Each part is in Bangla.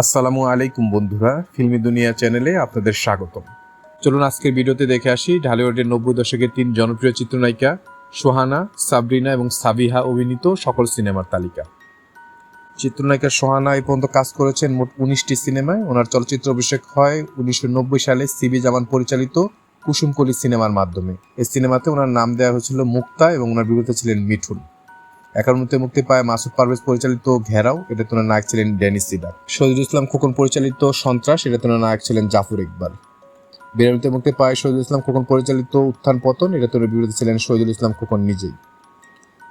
আসসালামু আলাইকুম বন্ধুরা, ফিল্মি দুনিয়া চ্যানেলে আপনাদের স্বাগতম। চলুন আজকের ভিডিওতে দেখে আসি ঢালিউডের নব্বই দশকের তিন জনপ্রিয় চিত্রনায়িকা সোহানা, সাবরিনা এবং সাবিহা অভিনীত সকল সিনেমার তালিকা। চিত্রনায়িকা সোহানা এই পর্যন্ত কাজ করেছেন মোট উনিশটি সিনেমায়। ওনার চলচ্চিত্র অভিষেক হয় উনিশশো নব্বই সালে সিবি জামান পরিচালিত কুসুমকলি সিনেমার মাধ্যমে। এই সিনেমাতে ওনার নাম দেওয়া হয়েছিল মুক্তা এবং ওনার বিরুদ্ধে ছিলেন মিঠুন। একার মধ্যে মুক্তি পায় মাসুদ পারভেজ পরিচালিত ঘেরাও এটা তোনার নায়ক ছিলেন ড্যানিস সিডার শহীদুল ইসলাম খোকন পরিচালিত সন্ত্রাস এটা তোনার নায়ক ছিলেন জাফর ইকবাল। বিরামিতে মুক্তি পায় শহীদুল ইসলাম খোকন পরিচালিত উত্থান পতন এটা তোনার বিরুদ্ধে ছিলেন শহীদুল ইসলাম খোকন নিজেই।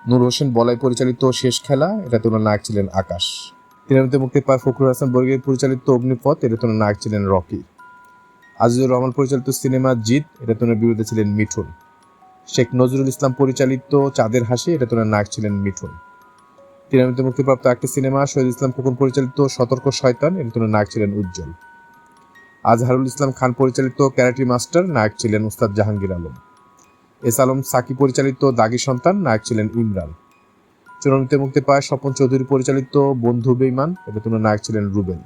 নূর হোসেন বলাই পরিচালিত শেষ খেলা এটা তোনার নায়ক ছিলেন আকাশ। তিরামিতে মুক্তি পায় ফখরুল হাসান বর্গের পরিচালিত অগ্নিপথ এটা তোনার নায়ক ছিলেন রকি। আজিজুর রহমান পরিচালিত সিনেমা জিত এটা তোনার বিরুদ্ধে ছিলেন মিঠুন। শেখ নজরুল ইসলাম পরিচালিত চাঁদের হাসি, এটা তোনার নায়ক ছিলেন মিঠুন। তিরামিতে মুক্তিপ্রাপ্ত একটি সিনেমা, শহীদ ইসলাম খোকন পরিচালিত সতর্ক শয়তান, এটা তোনার নায়ক ছিলেন উজ্জ্বল। আজহারুল ইসলাম খান পরিচালিত ক্যারাটি মাস্টার, নায়ক ছিলেন উস্তাদ জাহাঙ্গীর আলম। এস আলম সাকি পরিচালিত দাগি সন্তান, নায়ক ছিলেন ইমরান। চূড়ান্তে মুক্তি পায় স্বপন চৌধুরী পরিচালিত বন্ধু বেইমান এটা তোনার নায়ক ছিলেন রুবেন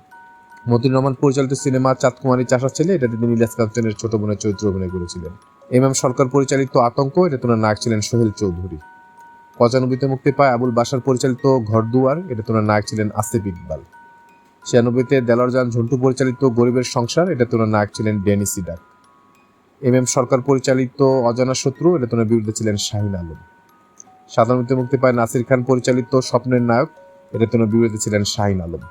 মতিন রহমান পরিচালিত সিনেমা চাঁদকুমারী চাষা ছেলে এটাতে তিনি ইলিয়াস কাঞ্চনের ছোট বোনের চরিত্র অভিনয় করেছিলেন। এম সরকার পরিচালিত আতঙ্ক, এটা তোনার নায়ক ছিলেন সোহেল চৌধুরী। পঁচানব্বইতে মুক্তি পায় আবুল বাসার পরিচালিত ঘরদুয়ার এটা তোনার নায়ক ছিলেন আসিফ ইকবাল। ছিয়ানব্বইতে দেলারজান ঝন্টু পরিচালিত গরিবের সংসার, এটা তোনার নায়ক ছিলেন Danny Sidak. M M Sarkar পরিচালিত অজানা শত্রু, এটা তোনার বিরুদ্ধে ছিলেন শাহিন আলম। সাতানব্বইতে মুক্তি পায় নাসির খান পরিচালিত স্বপ্নের নায়ক, এটা তোনার বিরুদ্ধে ছিলেন শাহিন আলম।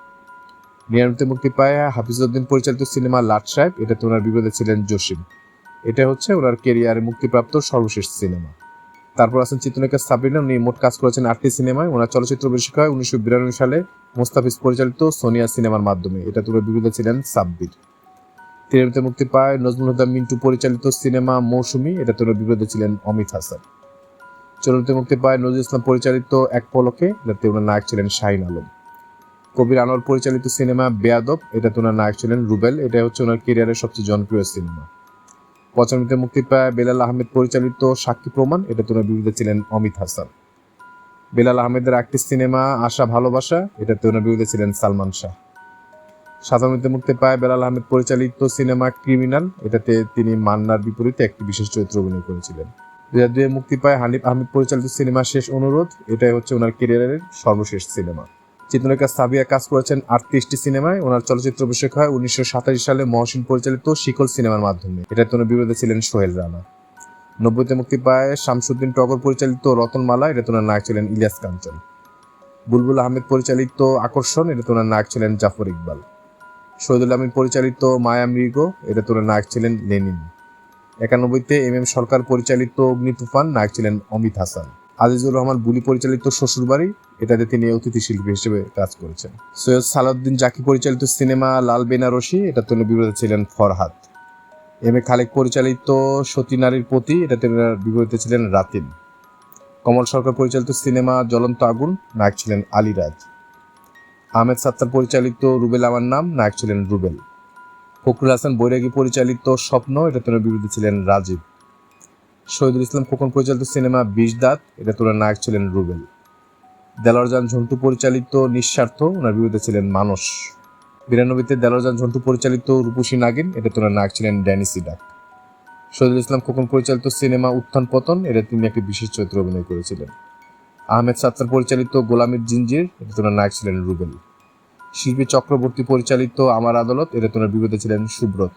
নিরানব্বইতে মুক্তি পায় হাফিজউদ্দিন পরিচালিত সিনেমা লাট সাহেব, এটা তোনার বিরুদ্ধে ছিলেন জসিম। এটা হচ্ছে ওনার কেরিয়ারে মুক্তিপ্রাপ্ত সর্বশেষ সিনেমা। তারপর আছেন চিত্রনায়িকা সাবরিনা, উনি মোট কাজ করেছেন আটটি সিনেমায়। ওনার চলচ্চিত্র অভিষেক হয় উনিশশো বিরানব্বই সালে মোস্তাফিজ পরিচালিত সোনিয়া সিনেমার মাধ্যমে। এটা তুলে বিরুদ্ধে ছিলেন সাব্বির। তিরামিতে মুক্তি পায় নজমুল হুদা মিন্টু পরিচালিত সিনেমা মৌসুমী। এটা তুলে বিরুদ্ধে ছিলেন অমিত হাসান। চলতে মুক্তি পায় নজরুল ইসলাম পরিচালিত এক পলকে। এটাতে ওনার নায়ক ছিলেন শাহিন আলম। কবির আনোয়ার পরিচালিত সিনেমা বেয়াদব। এটা ওনার নায়ক ছিলেন রুবেল। এটা হচ্ছে ওনার কেরিয়ারের সবচেয়ে জনপ্রিয় সিনেমা। পঁচানব্বইতে মুক্তি পায় বেলাল আহমেদ পরিচালিত সাক্ষী প্রমাণ। এটা তোনার বিরুদ্ধে ছিলেন অমিত হাসান। বেলাল আহমেদের একটি সিনেমা আশা, ভালোবাসা, এটা তোনার বিরুদ্ধে ছিলেন সালমান শাহ। সাধারণতে মুক্তি পায় বেলাল আহমেদ পরিচালিত সিনেমা ক্রিমিনাল এটাতে তিনি মান্নার বিপরীতে একটি বিশেষ চরিত্র অভিনয় করেছিলেন। দুই হাজার দুয়ে মুক্তি পায় হানিফ আহমেদ পরিচালিত সিনেমা শেষ অনুরোধ। এটাই হচ্ছে ওনার কেরিয়ারের সর্বশেষ সিনেমা চিত্রনায়িকা সাবিয়া কাজ করেছেন আটত্রিশটি সিনেমায়। ওনার চলচ্চিত্র অভিষেক হয় উনিশশো সাতাশি সালে মহসিন পরিচালিত শিকল সিনেমার মাধ্যমে। এটার তোনার বিরুদ্ধে ছিলেন সোহেল রানা। নব্বইতে মুক্তি পায় শামসুদ্দিন টগর পরিচালিত রতনমালা এটা তোনার নায়ক ছিলেন ইলিয়াস কাঞ্চন। বুলবুল আহমেদ পরিচালিত আকর্ষণ। এটা তোনার নায়ক ছিলেন জাফর ইকবাল। শহীদুল আমিন পরিচালিত মায়া মৃগ। এটা তোনার নায়ক ছিলেন লেনিন। একানব্বইতে এম এম সরকার পরিচালিত অগ্নি তুফান। নায়ক ছিলেন অমিত হাসান। আজিজুর রহমান বুলি পরিচালিত শ্বশুরবাড়ি, এটাতে তিনি অতিথি শিল্পী হিসেবে কাজ করেছেন। সৈয়দ সালাউদ্দিন জাকি পরিচালিত সিনেমা লাল বেনারসি, এটা তিনি বিপরীতে ছিলেন ফরহাদ। এম এ খালেক পরিচালিত সতী নারীর প্রতি এটা তিনি বিপরীতে ছিলেন রাতিন। কমল সরকার পরিচালিত সিনেমা জ্বলন্ত আগুন, নায়ক ছিলেন আলিরাজ। আহমেদ সাত্তার পরিচালিত রুবেল আমার নাম, নায়ক ছিলেন রুবেল। ফখরুল হাসান বৈরাগী পরিচালিত স্বপ্ন, এটা তিনি বিরুদ্ধে ছিলেন রাজীব। শহীদুল ইসলাম খোকন পরিচালিত সিনেমা বিষ এটা তোলার নায়ক ছিলেন রুবেল। দেলরজান ঝন্টু পরিচালিত নিঃস্বার্থ, ওনার বিরুদ্ধে ছিলেন মানস। বিরানব্বইতে দেলরজান ঝন্টু পরিচালিত রূপসী নাগিন এটা তোলার নায়ক ছিলেন ড্যানি সিডাক। শহীদুল ইসলাম খোকন পরিচালিত সিনেমা উত্থান পতন এটা তিনি একটি বিশেষ চরিত্র অভিনয় করেছিলেন। আহমেদ সাত্তার পরিচালিত গোলামীর জিঞ্জির এটা তোনার নায়ক ছিলেন রুবেল। শিল্পী চক্রবর্তী পরিচালিত আমার আদালত এটা তোনার বিরুদ্ধে ছিলেন সুব্রত।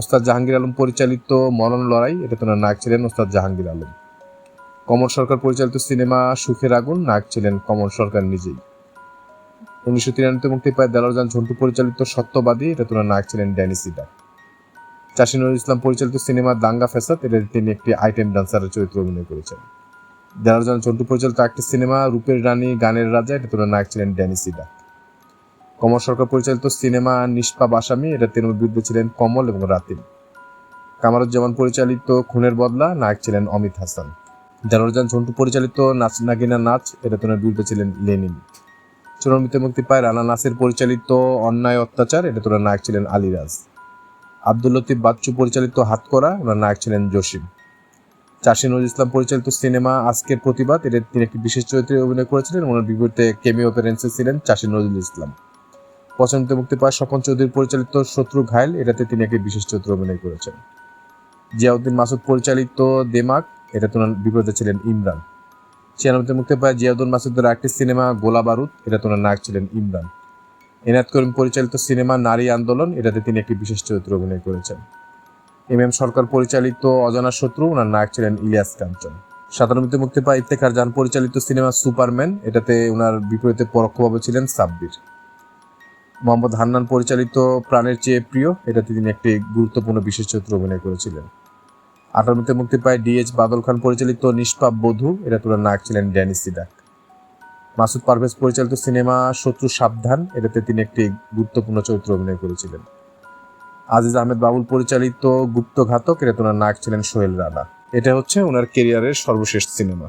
ওস্তাদ জাহাঙ্গীর আলম পরিচালিত মরণ লড়াই, এটা তোনার নায়ক ছিলেন ওস্তাদ জাহাঙ্গীর আলম। কমল সরকার পরিচালিত সিনেমা সুখের আগুন, নায়ক ছিলেন কমল সরকার নিজেই। উনিশশো তিরানব্বই মুক্তি পায় দেলারজান ঝন্টু পরিচালিত সত্যবাদী, এটা তোনার নায়ক ছিলেন ড্যানি সিডা চাষি নজরুল ইসলাম পরিচালিত সিনেমা দাঙ্গা ফেসাদ এটা তিনি একটি আইটেম ডান্সারের চরিত্র অভিনয় করেছেন। দেলারজান ঝন্টু পরিচালিত একটি সিনেমা, রূপের রানী, গানের রাজা, এটা তোনার নায়ক ছিলেন ড্যানি সিডা কমল সরকার পরিচালিত সিনেমা নিষ্পাপ আসামি এটা তিনি বিরুদ্ধে ছিলেন কমল এবং রাতিন কামারুজ্জামান পরিচালিত খুনের বদলা, নায়ক ছিলেন অমিত হাসান। দেলোরজান ঝন্টু পরিচালিত নাচ নাগিনা নাচ, এটা তোনার বিরুদ্ধে ছিলেন লেনিন। চূড়ান্বিতে মুক্তি পায় রানা নাসের পরিচালিত অন্যায় অত্যাচার, এটা তোনার নায়ক ছিলেন আলিরাজ আব্দুল লতিফ বাচ্চু পরিচালিত হাতকড়া ওনার নায়ক ছিলেন জসিম। চাষি নজরুল ইসলাম পরিচালিত সিনেমা আজকের প্রতিবাদ, এটা তিনি একটি বিশেষ চরিত্রে অভিনয় করেছিলেন ওনার বিপরীতে কেমিও অ্যাপিয়ারেন্সে ছিলেন চাষি নজরুল ইসলাম। পছন্দ মুক্তি পায় স্বপন চৌধুরী পরিচালিত শত্রু ঘায়ল এটাতে তিনি একটি বিশেষ চরিত্র অভিনয় করেছেন। জিয়াউদ্দিন মাসুদ পরিচালিত দেমাক এটাতে ওনার বিপরীতে ছিলেন ইমরান। ছিয়ানব্বইতে মুক্তি পায় জিয়াউদ্দিন মাসুদের একটি সিনেমা, গোলা বারুদ, এটাতে ওনার নায়ক ছিলেন ইমরান। এনায়েত করিম পরিচালিত সিনেমা, নারী আন্দোলন, এটাতে তিনি একটি বিশেষ চরিত্র অভিনয় করেছেন। এম এম সরকার পরিচালিত অজানা শত্রু, ওনার নায়ক ছিলেন ইলিয়াস কাঞ্চন। সাতানব্বইতে মুক্তি পায় ইফতেখার জান, পরিচালিত সিনেমা সুপারম্যান, এটাতে ওনার বিপরীতে পরোক্ষভাবে ছিলেন সাব্বির। মোহাম্মদ হান্নান পরিচালিত প্রাণের চেয়ে প্রিয় এটাতে তিনি একটি গুরুত্বপূর্ণ বিশেষ চরিত্র অভিনয় করেছিলেন। আটান্নতে মুক্তি পায় ডিএইচ বাদল খান পরিচালিত নিষ্পাপ বধূ এটাতে ওনার নায়ক ছিলেন ড্যানি সিডাক। মাসুদ পারভেজ পরিচালিত সিনেমা শত্রু সাবধান, এটাতে তিনি একটি গুরুত্বপূর্ণ চরিত্র অভিনয় করেছিলেন। আজিজ আহমেদ বাবুল পরিচালিত গুপ্তঘাতক, এটা ওনার নায়ক ছিলেন সোহেল রানা। এটা হচ্ছে ওনার কেরিয়ারের সর্বশেষ সিনেমা।